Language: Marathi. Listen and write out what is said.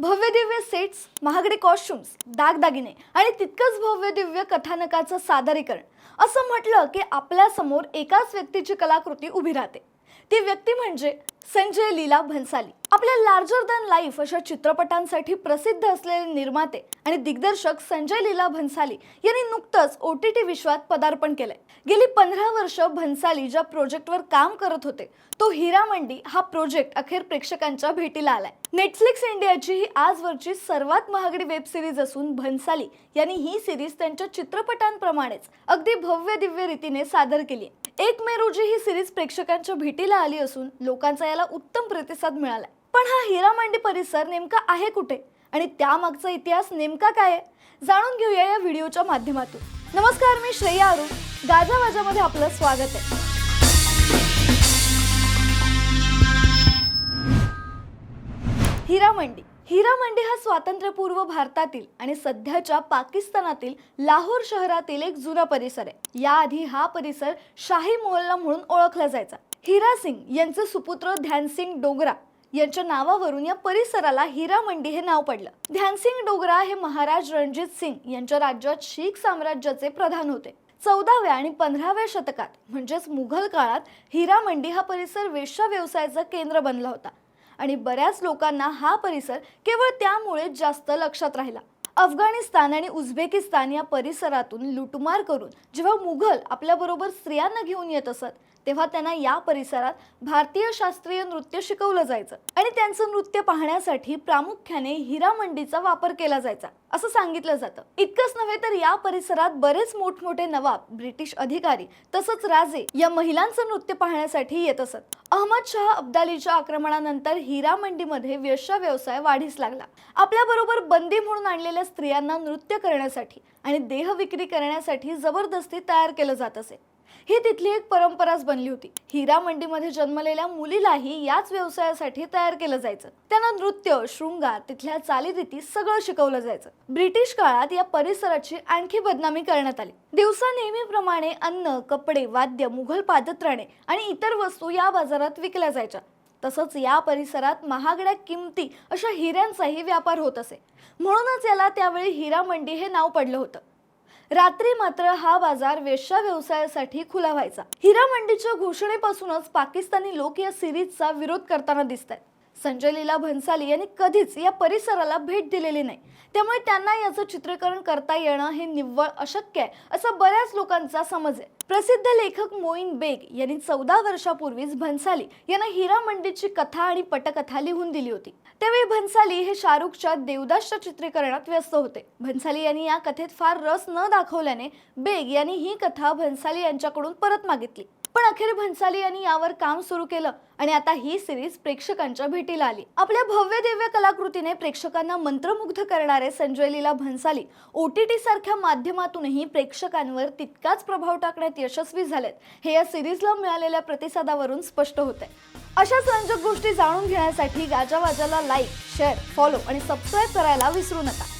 भव्य दिव्य सेट्स महागडे कॉस्ट्युम्स दागदागिने आणि तितकंच भव्य दिव्य कथानकाचं सादरीकरण. असं म्हटलं की आपल्यासमोर एकाच व्यक्तीची कलाकृती उभी राहते. ती व्यक्ती म्हणजे संजय लीला भन्साली. आपल्या लार्जर दॅन लाईफ अशा चित्रपटांसाठी प्रसिद्ध असलेले निर्माते आणि दिग्दर्शक संजय लीला भन्साली यांनी नुकतंच ओ टी टी विश्वात पदार्पण केलंय. गेली पंधरा वर्ष भन्साली ज्या प्रोजेक्टवर काम करत होते तो हिरा मंडी हा प्रोजेक्ट अखेर प्रेक्षकांच्या भेटीला आलाय. नेटफ्लिक्स इंडियाची ही आजवरची सर्वात महागडी वेब सिरीज असून भन्साली यांनी ही सिरीज त्यांच्या चित्रपटांप्रमाणेच अगदी भव्य दिव्य रीतीने सादर केली आहे. एक मे रोजी ही सिरीज प्रेक्षकांच्या भेटीला आली असून लोकांचा याला उत्तम प्रतिसाद मिळालाय. पण हा हिरा मांडी परिसर नेमका आहे कुठे? आणि त्यामागचा इतिहास नेमका काय आहे? जाणून घेऊया या व्हिडिओच्या माध्यमातून. नमस्कार मी श्रेया अरुण. गाजावाजामध्ये आपलं स्वागत आहे. हिरा मंडी हिरा मंडी हा स्वातंत्र्यपूर्व भारतातील आणि सध्याच्या पाकिस्तानातील लाहोर शहरातील एक जुना परिसर आहे. याआधी हा परिसर शाही मोहल्ला म्हणून ओळखला जायचा. हिरा सिंग यांचे सुपुत्र ध्यानसिंग डोगरा यांच्या नावावरून या परिसराला हिरा मंडी हे नाव पडलं. ध्यानसिंग डोगरा हे महाराज रणजित सिंग यांच्या राज्यात शीख साम्राज्याचे प्रधान होते. चौदाव्या आणि पंधराव्या शतकात म्हणजेच मुघल काळात हिरा मंडी हा परिसर वेश्या व्यवसायाचं केंद्र बनला होता. आणि बऱ्याच लोकांना हा परिसर केवळ त्यामुळे जास्त लक्षात राहिला. अफगाणिस्तान आणि उझबेकिस्तान या परिसरातून लुटमार करून जेव्हा मुघल आपल्याबरोबर स्त्रियांना घेऊन येत असत तेव्हा त्यांना या परिसरात भारतीय शास्त्रीय नृत्य शिकवलं जायचं. आणि त्यांचं नृत्य पाहण्यासाठी प्रामुख्याने हिरा मंडीचा वापर केला जायचा असं सांगितलं जातं. इतकंच नव्हे तर या परिसरात बरेच मोठमोठे नवाब ब्रिटिश अधिकारी तसंच राजे या महिलांचं नृत्य पाहण्यासाठी येत असत. अहमद शहा अब्दालीच्या आक्रमणानंतर हिरा मंडीमध्ये वेश्या व्यवसाय वाढीस लागला. आपल्याबरोबर बंदी म्हणून आणलेल्या स्त्रियांना नृत्य करण्यासाठी आणि देह विक्री करण्यासाठी जबरदस्ती तयार केलं जात असे. ही तिथली एक परंपराच बनली होती. हिरा मंडीमध्ये जन्मलेल्या मुलीलाही याच व्यवसायासाठी तयार केलं जायचं. त्यांना नृत्य शृंगार तिथल्या चालीरीती सगळं शिकवलं जायचं. ब्रिटिश काळात या परिसराची आणखी बदनामी करण्यात आली. दिवसा नेहमीप्रमाणे अन्न कपडे वाद्य मुघल पादत्राणे आणि इतर वस्तू या बाजारात विकल्या जायच्या. तसंच या परिसरात महागड्या किमती अशा हिऱ्यांचाही व्यापार होत असे. म्हणूनच याला त्यावेळी हिरा मंडी हे नाव पडलं होतं. रात्री मात्र हा बाजार वेश्या व्यवसायासाठी खुला व्हायचा. हिरा मंडीच्या घोषणेपासूनच पाकिस्तानी लोक या सिरीजचा विरोध करताना दिसत आहेत संजय लीला भन्साली यांनी कधीच या परिसराला भेट दिलेली नाही. त्यामुळे त्यांना याचं चित्रीकरण करता येणं हे निव्वळ अशक्य आहे असा बऱ्याच लोकांचा समज आहे. प्रसिद्ध लेखक मोईन बेग यांनी चौदा वर्षापूर्वीच भन्साली यांना हिरा मंडीची कथा आणि पटकथा लिहून दिली होती. त्यावेळी भन्साली हे शाहरुखच्या देवदासच्या चित्रीकरणात व्यस्त होते. भन्साली यांनी या कथेत फार रस न दाखवल्याने बेग यांनी ही कथा भन्साली यांच्याकडून परत मागितली. पण अखेर भन्साली यांनी यावर काम सुरू केलं आणि आता ही सिरीज प्रेक्षकांच्या भेटीला आली. आपल्या भव्य दिव्य कलाकृतीने प्रेक्षकांना मंत्रमुग्ध करणारे Sanjay Leela Bhansali O T T सारख्या माध्यमातूनही प्रेक्षकांवर तितकाच प्रभाव टाकण्यात यशस्वी झालेत. हे या सिरीजला मिळालेल्या प्रतिसादावरून स्पष्ट होते आहे अशाच रंजक गोष्टी जाणून घेण्यासाठी गाजावाजाला लाईक शेअर फॉलो आणि सबस्क्राईब करायला विसरू नका.